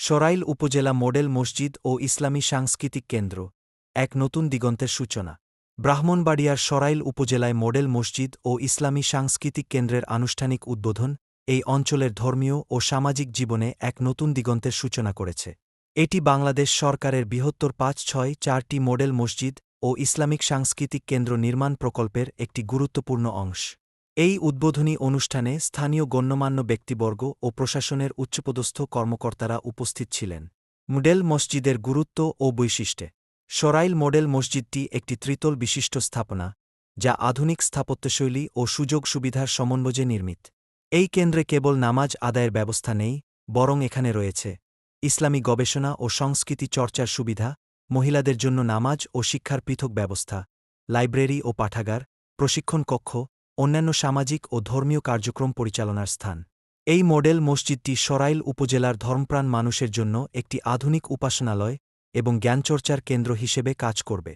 সরাইল উপজেলা মডেল মসজিদ ও ইসলামী সাংস্কৃতিক কেন্দ্র, এক নতুন দিগন্তের সূচনা। ব্রাহ্মণবাড়িয়ার সরাইল উপজেলায় মডেল মসজিদ ও ইসলামী সাংস্কৃতিক কেন্দ্রের আনুষ্ঠানিক উদ্বোধন এই অঞ্চলের ধর্মীয় ও সামাজিক জীবনে এক নতুন দিগন্তের সূচনা করেছে। এটি বাংলাদেশ সরকারের বৃহত্তর পাঁচ ছয় চারটি মডেল মসজিদ ও ইসলামিক সাংস্কৃতিক কেন্দ্র নির্মাণ প্রকল্পের একটি গুরুত্বপূর্ণ অংশ। এই উদ্বোধনী অনুষ্ঠানে স্থানীয় গণ্যমান্য ব্যক্তিবর্গ ও প্রশাসনের উচ্চপদস্থ কর্মকর্তারা উপস্থিত ছিলেন। মডেল মসজিদের গুরুত্ব ও বৈশিষ্ট্যে। সরাইল মডেল মসজিদটি একটি ত্রিতল বিশিষ্ট স্থাপনা, যা আধুনিক স্থাপত্যশৈলী ও সুযোগ সুবিধার সমন্বয়ে নির্মিত। এই কেন্দ্রে কেবল নামাজ আদায়ের ব্যবস্থা নেই, বরং এখানে রয়েছে ইসলামী গবেষণা ও সংস্কৃতি চর্চার সুবিধা, মহিলাদের জন্য নামাজ ও শিক্ষার পৃথক ব্যবস্থা, লাইব্রেরি ও পাঠাগার, প্রশিক্ষণ কক্ষ অন্যান্য সামাজিক ও ধর্মীয় কার্যক্রম পরিচালনার স্থান। এই মডেল মসজিদটি সরাইল উপজেলার ধর্মপ্রাণ মানুষের জন্য একটি আধুনিক উপাসনালয় এবং জ্ঞানচর্চার কেন্দ্র হিসেবে কাজ করবে।